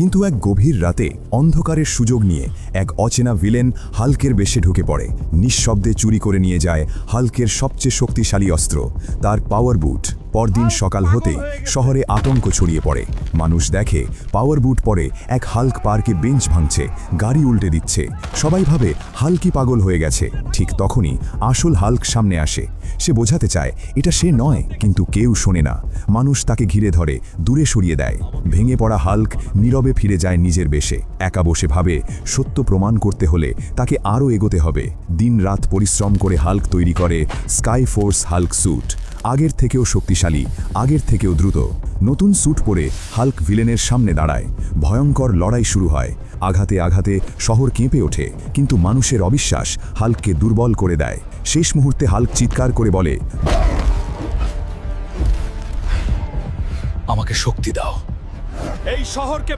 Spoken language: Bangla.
কিন্তু এক গভীর রাতে অন্ধকারের সুযোগ নিয়ে এক অচেনা ভিলেন হালকের বেশে ঢুকে পড়ে। নিঃশব্দে চুরি করে নিয়ে যায় হালকের সবচেয়ে শক্তিশালী অস্ত্র, তার পাওয়ার বুট পরদিন সকাল হতেই শহরে আতঙ্ক ছড়িয়ে পড়ে। মানুষ দেখে পাওয়ার বুট পরে এক হাল্ক পার্কে বেঞ্চ ভাঙছে, গাড়ি উল্টে দিচ্ছে। সবাই ভাবে হালকি পাগল হয়ে গেছে। ঠিক তখনই আসল হাল্ক সামনে আসে। সে বোঝাতে চায়, এটা সে নয়, কিন্তু কেউ শোনে না। মানুষ তাকে ঘিরে ধরে, দূরে সরিয়ে দেয়। ভেঙে পড়া হাল্ক নীরবে ফিরে যায় নিজের বেশে। একা বসে ভাবে, সত্য প্রমাণ করতে হলে তাকে আরও এগোতে হবে। দিন রাত পরিশ্রম করে হাল্ক তৈরি করে স্কাই ফোর্স হাল্ক স্যুট। আগের থেকেও শক্তিশালী, আগের থেকেও দ্রুত। নতুন স্যুট পরে হাল্ক ভিলেনের সামনে দাঁড়ায়। ভয়ঙ্কর লড়াই শুরু হয়। আঘাতে আঘাতে শহর কেঁপে ওঠে, কিন্তু মানুষের অবিশ্বাস হাল্ককে দুর্বল করে দেয়। শেষ মুহূর্তে হাল্ক চিৎকার করে বলে, আমাকে শক্তি দাও। এই শহরকে